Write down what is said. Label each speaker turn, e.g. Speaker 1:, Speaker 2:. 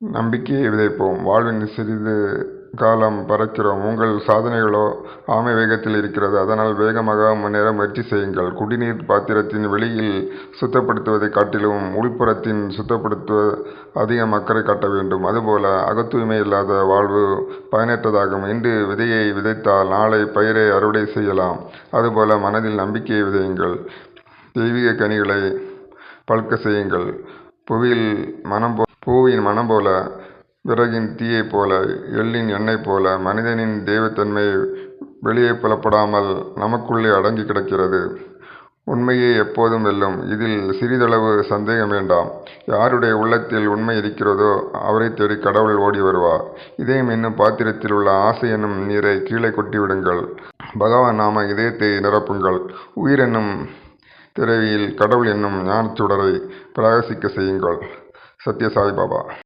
Speaker 1: நம்பிக்கையை விதைப்போம். வாழ்வின் சிறிது காலம் பறக்கிறோம். உங்கள் சாதனைகளோ ஆமை வேகத்தில் இருக்கிறது. அதனால் வேகமாக முன்னேற முயற்சி செய்யுங்கள். குடிநீர் பாத்திரத்தின் வெளியில் சுத்தப்படுத்துவதைக் காட்டிலும் உள்புறத்தின் சுத்தப்படுத்துவ அதிகம் அக்கறை காட்ட வேண்டும். அதுபோல அகத்தூய்மை இல்லாத வாழ்வு பயனற்றதாகும். இன்று விதையை விதைத்தால் நாளை பயிரை அறுவடை செய்யலாம். அதுபோல மனதில் நம்பிக்கையை விதையுங்கள். தெய்வீக கனிகளை பழுக்க செய்யுங்கள். புவியில் மனம் போ பூவின் மனம் போல விறகின் தீயைப் போல எள்ளின் எண்ணெய் போல மனிதனின் தெய்வத்தன்மை வெளியே புலப்படாமல் நமக்குள்ளே அடங்கி கிடக்கிறது. உண்மையே எப்போதும் வெல்லும். இதில் சிறிதளவு சந்தேகம் வேண்டாம். யாருடைய உள்ளத்தில் உண்மை இருக்கிறதோ அவரைத் தேடி கடவுள் ஓடி வருவார் இதயம் என்னும் பாத்திரத்தில் உள்ள ஆசை என்னும் நீரை கீழே கொட்டிவிடுங்கள் பகவான் நாம இதயத்தை நிரப்புங்கள். உயிர் என்னும் திரையில் கடவுள் என்னும் ஞானச் பிரகாசிக்க செய்யுங்கள். सत्य साई